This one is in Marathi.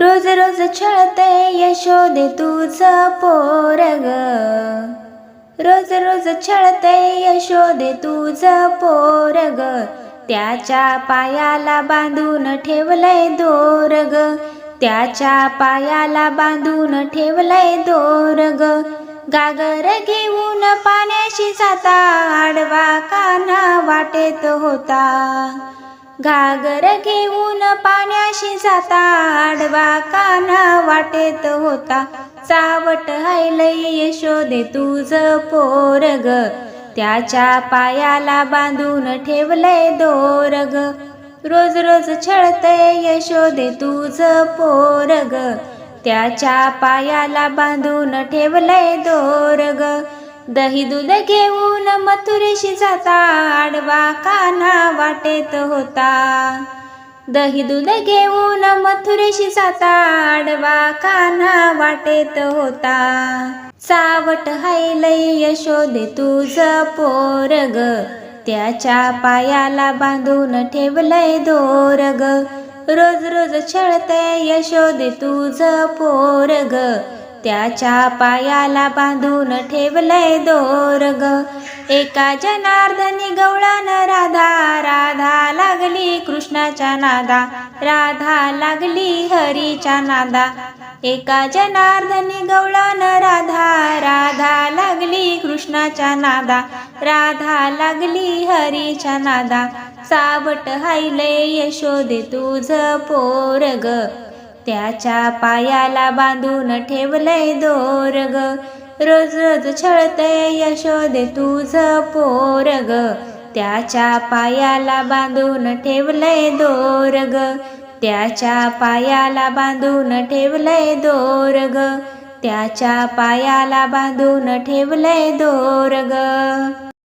रोज रोज छळते यशोदे तुझ पोरग. रोज रोज छळते यशोदे तुझ पोरग. त्याच्या पायाला बांधून ठेवलंय दोरग. त्याच्या पायाला बांधून ठेवलंय दोरग. गागर घेऊन पाण्याशी जाता आडवा कान्हा वाटेत होता. घागर घेऊन पाण्याशी जाता आडवा काना वाटेत होता. चावट हायलय यशोदे तुझ पोरग त्याच्या पायाला बांधून ठेवलंय दोरग रोज रोज छळतय यशोदे तुझ पोरग त्याच्या पायाला बांधून ठेवलंय दोरग दही दूध घेऊन मथुरेशी जाता आडवा कान्हा वाटेत होता. दही दूध घेऊन मथुरेशी जाता आडवा कान्हा वाटेत होता. सावट हायलय यशोदे तुझ पोरग त्याच्या पायाला बांधून ठेवलंय दोरग. रोज रोज छळते यशोदे तुझ पोरग त्याच्या पायाला बांधून ठेवलंय दोरग. एका जनार्दनी गवळान राधा राधा लागली कृष्णाच्या नादा. राधा लागली हरीच्या नादा. एका जनार्दनी गवळान राधा राधा लागली कृष्णाच्या नादा. राधा लागली हरीच्या नादा. सावट हायले यशोदे तुझ पोरग. त्याच्या पायाला बांधून ठेवलंय दोरग. रोज रोज छळतय यशोदे तुझ पोरग. त्याच्या पायाला बांधून ठेवलंय दोरग. त्याच्या पायाला बांधून ठेवलंय दोरग. त्याच्या पायाला बांधून ठेवलंय दोरग.